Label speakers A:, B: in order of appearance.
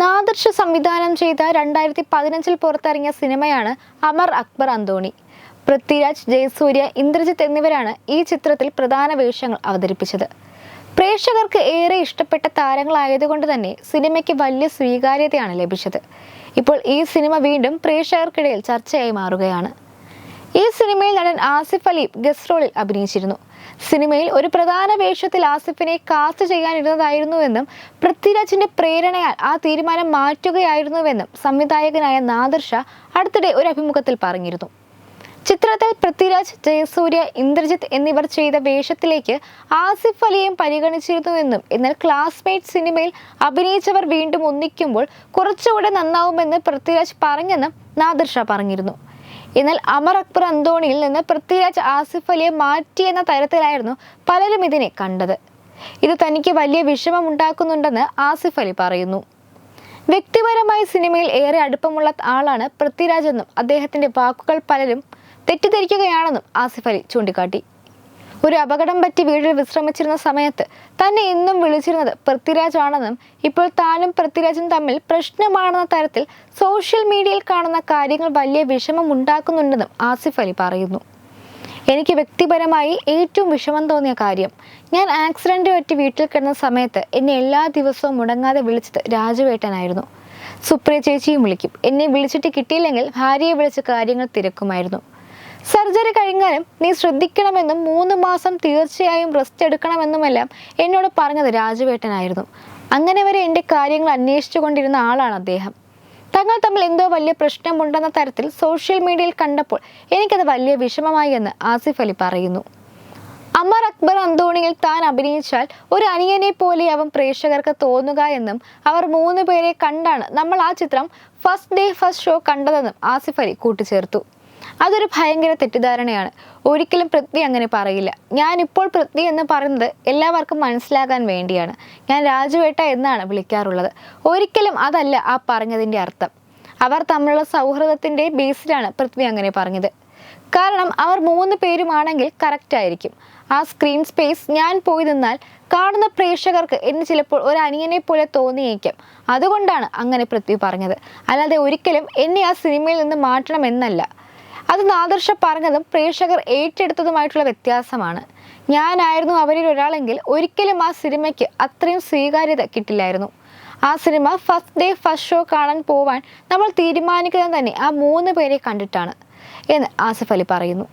A: നാദർഷ സംവിധാനം ചെയ്ത രണ്ടായിരത്തി പതിനഞ്ചിൽ പുറത്തിറങ്ങിയ സിനിമയാണ് അമർ അക്ബർ അന്തോണി. പൃഥ്വിരാജ് ജയസൂര്യ ഇന്ദ്രജിത്ത് എന്നിവരാണ് ഈ ചിത്രത്തിൽ പ്രധാന വേഷങ്ങൾ അവതരിപ്പിച്ചത്. പ്രേക്ഷകർക്ക് ഏറെ ഇഷ്ടപ്പെട്ട താരങ്ങളായതുകൊണ്ട് തന്നെ സിനിമയ്ക്ക് വലിയ സ്വീകാര്യതയാണ് ലഭിച്ചത്. ഇപ്പോൾ ഈ സിനിമ വീണ്ടും പ്രേക്ഷകർക്കിടയിൽ ചർച്ചയായി മാറുകയാണ്. ഈ സിനിമയിൽ നടൻ ആസിഫ് അലി ഗസ്റ്റ് റോളിൽ അഭിനയിച്ചിരുന്നു. സിനിമയിൽ ഒരു പ്രധാന വേഷത്തിൽ ആസിഫിനെ കാസ്റ്റ് ചെയ്യാനിരുന്നതായിരുന്നുവെന്നും പൃഥ്വിരാജിന്റെ പ്രേരണയാൽ ആ തീരുമാനം മാറ്റുകയായിരുന്നുവെന്നും സംവിധായകനായ നാദർ ഷാ അടുത്തിടെ ഒരു അഭിമുഖത്തിൽ പറഞ്ഞിരുന്നു. ചിത്രത്തിൽ പൃഥ്വിരാജ് ജയസൂര്യ ഇന്ദ്രജിത്ത് എന്നിവർ ചെയ്ത വേഷത്തിലേക്ക് ആസിഫ് അലിയെയും പരിഗണിച്ചിരുന്നുവെന്നും എന്നാൽ ക്ലാസ്മേറ്റ് സിനിമയിൽ അഭിനയിച്ചവർ വീണ്ടും ഒന്നിക്കുമ്പോൾ കുറച്ചുകൂടെ നന്നാവുമെന്ന് പൃഥ്വിരാജ് പറഞ്ഞെന്നും നാദിർ ഷാ പറഞ്ഞിരുന്നു. എന്നാൽ അമർ അക്ബർ അന്തോണിയിൽ നിന്ന് പൃഥ്വിരാജ് ആസിഫ് അലിയെ മാറ്റിയെന്ന തരത്തിലായിരുന്നു പലരും ഇതിനെ കണ്ടത്. ഇത് തനിക്ക് വലിയ വിഷമമുണ്ടാക്കുന്നുണ്ടെന്ന് ആസിഫ് അലി പറയുന്നു. വ്യക്തിപരമായി സിനിമയിൽ ഏറെ അടുപ്പമുള്ള ആളാണ് പൃഥ്വിരാജ് എന്നും അദ്ദേഹത്തിന്റെ വാക്കുകൾ പലരും തെറ്റിദ്ധരിക്കുകയാണെന്നും ആസിഫ് അലി ചൂണ്ടിക്കാട്ടി. ഒരു അപകടം പറ്റി വീട്ടിൽ വിശ്രമിച്ചിരുന്ന സമയത്ത് തന്നെ എന്നും വിളിച്ചിരുന്നത് പൃഥ്വിരാജ് ആണെന്നും ഇപ്പോൾ താനും പൃഥ്വിരാജും തമ്മിൽ പ്രശ്നമാണെന്ന തരത്തിൽ സോഷ്യൽ മീഡിയയിൽ കാണുന്ന കാര്യങ്ങൾ വലിയ വിഷമം ഉണ്ടാക്കുന്നുണ്ടെന്നും ആസിഫ് അലി പറയുന്നു. എനിക്ക് വ്യക്തിപരമായി ഏറ്റവും വിഷമം തോന്നിയ കാര്യം ഞാൻ ആക്സിഡന്റ് പറ്റി വീട്ടിൽ കിടന്ന സമയത്ത് എന്നെ എല്ലാ ദിവസവും മുടങ്ങാതെ വിളിച്ചത് രാജുവേട്ടനായിരുന്നു. സുപ്രിയ ചേച്ചിയും വിളിക്കും. എന്നെ വിളിച്ചിട്ട് കിട്ടിയില്ലെങ്കിൽ ഭാര്യയെ വിളിച്ച് കാര്യങ്ങൾ തിരക്കുമായിരുന്നു. സർജറി കഴിഞ്ഞാലും നീ ശ്രദ്ധിക്കണമെന്നും മൂന്ന് മാസം തീർച്ചയായും റെസ്റ്റ് എടുക്കണമെന്നുമെല്ലാം എന്നോട് പറഞ്ഞത് രാജുവേട്ടനായിരുന്നു. അങ്ങനെ വരെ എന്റെ കാര്യങ്ങൾ അന്വേഷിച്ചു കൊണ്ടിരുന്ന ആളാണ് അദ്ദേഹം. തങ്ങൾ തമ്മിൽ എന്തോ വലിയ പ്രശ്നമുണ്ടെന്ന തരത്തിൽ സോഷ്യൽ മീഡിയയിൽ കണ്ടപ്പോൾ എനിക്കത് വലിയ വിഷമമായി എന്ന് ആസിഫ് അലി പറയുന്നു. അമർ അക്ബർ അന്തോണിയിൽ താൻ അഭിനയിച്ചാൽ ഒരു അനിയനെ പോലെയാവും പ്രേക്ഷകർക്ക് തോന്നുക എന്നും അവർ മൂന്ന് പേരെ കണ്ടാണ് നമ്മൾ ആ ചിത്രം ഫസ്റ്റ് ഡേ ഫസ്റ്റ് ഷോ കണ്ടതെന്നും ആസിഫ് അലി കൂട്ടിച്ചേർത്തു. അതൊരു ഭയങ്കര തെറ്റിദ്ധാരണയാണ്. ഒരിക്കലും പൃഥ്വി അങ്ങനെ പറയില്ല. ഞാൻ ഇപ്പോൾ പൃഥ്വി എന്ന് പറയുന്നത് എല്ലാവർക്കും മനസ്സിലാകാൻ വേണ്ടിയാണ്. ഞാൻ രാജുവേട്ട എന്നാണ് വിളിക്കാറുള്ളത്. ഒരിക്കലും അതല്ല ആ പറഞ്ഞതിന്റെ അർത്ഥം. അവർ തമ്മിലുള്ള സൗഹൃദത്തിന്റെ ബേസിലാണ് പൃഥ്വി അങ്ങനെ പറഞ്ഞത്. കാരണം അവർ മൂന്ന് പേരുമാണെങ്കിൽ കറക്റ്റ് ആയിരിക്കും. ആ സ്ക്രീൻ സ്പേസ് ഞാൻ പോയി നിന്നാൽ കാണുന്ന പ്രേക്ഷകർക്ക് എന്നെ ചിലപ്പോൾ ഒരു അനിയനെ പോലെ തോന്നിയേക്കാം. അതുകൊണ്ടാണ് അങ്ങനെ പൃഥ്വി പറഞ്ഞത്. അല്ലാതെ ഒരിക്കലും എന്നെ ആ സിനിമയിൽ നിന്ന് മാറ്റണമെന്നല്ല അത് നാദർഷ പറഞ്ഞതും പ്രേക്ഷകർ ഏറ്റെടുത്തതുമായിട്ടുള്ള വ്യത്യാസമാണ്. ഞാനായിരുന്നു അവരിൽ ഒരാളെങ്കിൽ ഒരിക്കലും ആ സിനിമയ്ക്ക് അത്രയും സ്വീകാര്യത കിട്ടില്ലായിരുന്നു. ആ cinema first day first show കാണാൻ പോവാൻ നമ്മൾ തീരുമാനിക്കുന്നത് തന്നെ ആ മൂന്ന് പേരെ കണ്ടിട്ടാണ് എന്ന് ആസിഫ് അലി പറയുന്നു.